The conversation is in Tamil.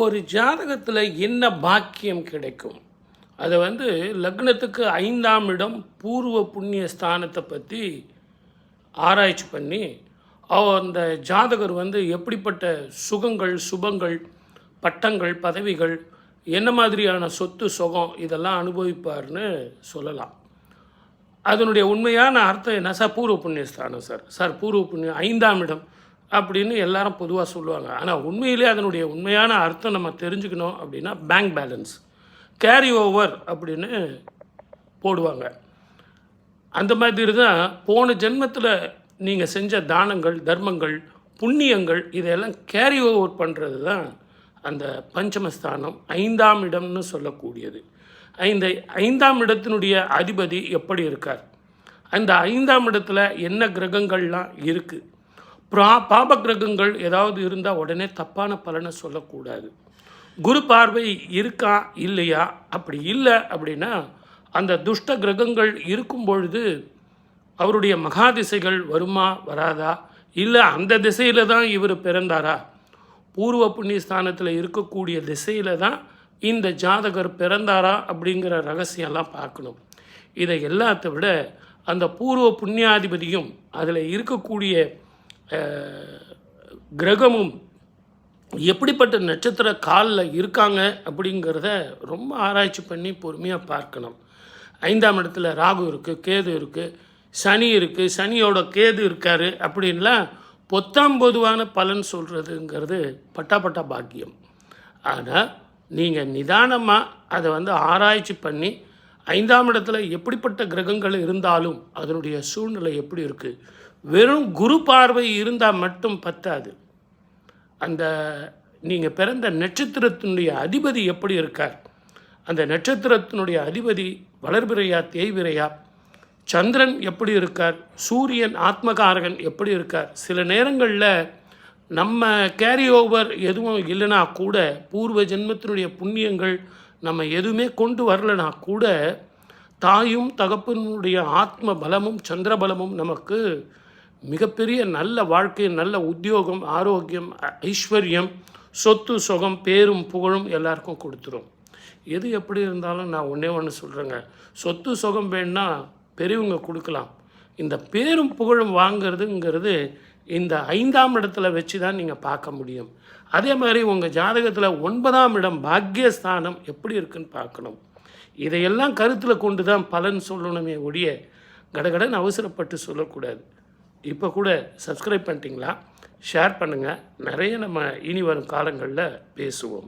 ஒரு ஜாதகத்தில் என்ன பாக்கியம் கிடைக்கும்? அதை வந்து லக்னத்துக்கு ஐந்தாம் இடம் பூர்வ புண்ணிய ஸ்தானத்தை பற்றி ஆராய்ச்சி பண்ணி அந்த ஜாதகர் வந்து எப்படிப்பட்ட சுகங்கள் சுபங்கள் பட்டங்கள் பதவிகள் என்ன மாதிரியான சொத்து சுகம் இதெல்லாம் அனுபவிப்பார்னு சொல்லலாம். அதனுடைய உண்மையான அர்த்தம் என்ன? சார் பூர்வ புண்ணியஸ்தானம் சார். சார் பூர்வ புண்ணியம் ஐந்தாம் இடம். அப்படின்னு எல்லாரும் பொதுவாக சொல்லுவாங்க. ஆனால் உண்மையிலே அதனுடைய உண்மையான அர்த்தம் நம்ம தெரிஞ்சுக்கணும் அப்படின்னா பேங்க் பேலன்ஸ் கேரி ஓவர் அப்படின்னு போடுவாங்க. அந்த மாதிரி தான் போன ஜென்மத்தில் நீங்கள் செஞ்ச தானங்கள் தர்மங்கள் புண்ணியங்கள் இதையெல்லாம் கேரி ஓவர் பண்ணுறது தான் அந்த பஞ்சமஸ்தானம் ஐந்தாம் இடம்னு சொல்லக்கூடியது. இந்த ஐந்தாம் இடத்தினுடைய அதிபதி எப்படி இருக்கார்? அந்த ஐந்தாம் இடத்துல என்ன கிரகங்கள்லாம் இருக்குது பிரா பாப கிரகங்கள் ஏதாவது இருந்தால் உடனே தப்பான பலனை சொல்லக்கூடாது. குரு பார்வை இருக்கா இல்லையா? அப்படி இல்லை அப்படின்னா அந்த துஷ்ட கிரகங்கள் இருக்கும் பொழுது அவருடைய மகாதிசைகள் வருமா வராதா? இல்லை அந்த திசையில் தான் இவர் பிறந்தாரா? பூர்வ புண்ணிய ஸ்தானத்தில் இருக்கக்கூடிய திசையில் தான் இந்த ஜாதகர் பிறந்தாரா அப்படிங்கிற ரகசியம்லாம் பார்க்கணும். இதை எல்லாத்தை விட அந்த பூர்வ புண்ணியாதிபதியும் அதில் இருக்கக்கூடிய கிரகமும் எப்படிப்பட்ட நட்சத்திர காலில் இருக்காங்க அப்படிங்கிறத ரொம்ப ஆராய்ச்சி பண்ணி பொறுமையாக பார்க்கணும். ஐந்தாம் இடத்துல ராகு இருக்குது கேது இருக்குது சனி இருக்குது சனியோட கேது இருக்காரு அப்படின்லாம் பொத்தாம் பொதுவான பலன் சொல்கிறதுங்கிறது பட்டாப்பட்டா பாக்கியம். ஆனால் நீங்கள் நிதானமாக அதை வந்து ஆராய்ச்சி பண்ணி ஐந்தாம் இடத்துல எப்படிப்பட்ட கிரகங்கள் இருந்தாலும் அதனுடைய சூழ்நிலை எப்படி இருக்குது வெறும் குரு பார்வை இருந்தால் மட்டும் பத்தாது. அந்த நீங்கள் பிறந்த நட்சத்திரத்தினுடைய அதிபதி எப்படி இருக்கார்? அந்த நட்சத்திரத்தினுடைய அதிபதி வளர்பிறையா தேய்விரையா சந்திரன் எப்படி இருக்கார்? சூரியன் ஆத்மகாரகன் எப்படி இருக்கார்? சில நேரங்களில் நம்ம கேரி ஓவர் எதுவும் இல்லைனா கூட பூர்வ ஜென்மத்தினுடைய புண்ணியங்கள் நம்ம எதுவுமே கொண்டு வரலனா கூட தாயும் தகப்பனுடைய ஆத்ம பலமும் சந்திர பலமும் நமக்கு மிகப்பெரிய நல்ல வாழ்க்கை நல்ல உத்தியோகம் ஆரோக்கியம் ஐஸ்வர்யம் சொத்து சுகம் பேரும் புகழும் எல்லாருக்கும் கொடுத்துரும். எது எப்படி இருந்தாலும் நான் ஒன்றே ஒன்று சொல்கிறேங்க சொத்து சுகம் வேணும்னா பெரியவங்க கொடுக்கலாம். இந்த பேரும் புகழும் வாங்கிறதுங்கிறது இந்த ஐந்தாம் இடத்துல வச்சு தான் நீங்கள் பார்க்க முடியும். அதே மாதிரி உங்கள் ஜாதகத்தில் ஒன்பதாம் இடம் பாக்கியஸ்தானம் எப்படி இருக்குன்னு பார்க்கணும். இதையெல்லாம் கருத்தில் கொண்டு தான் பலன் சொல்லணுமே ஒழிய கடகடன் அவசரப்பட்டு சொல்லக்கூடாது. இப்போ கூட சப்ஸ்கிரைப் பண்ணிட்டீங்களா? ஷேர் பண்ணுங்கள் நிறைய நம்ம இனி வரும் காலங்களில் பேசுவோம்.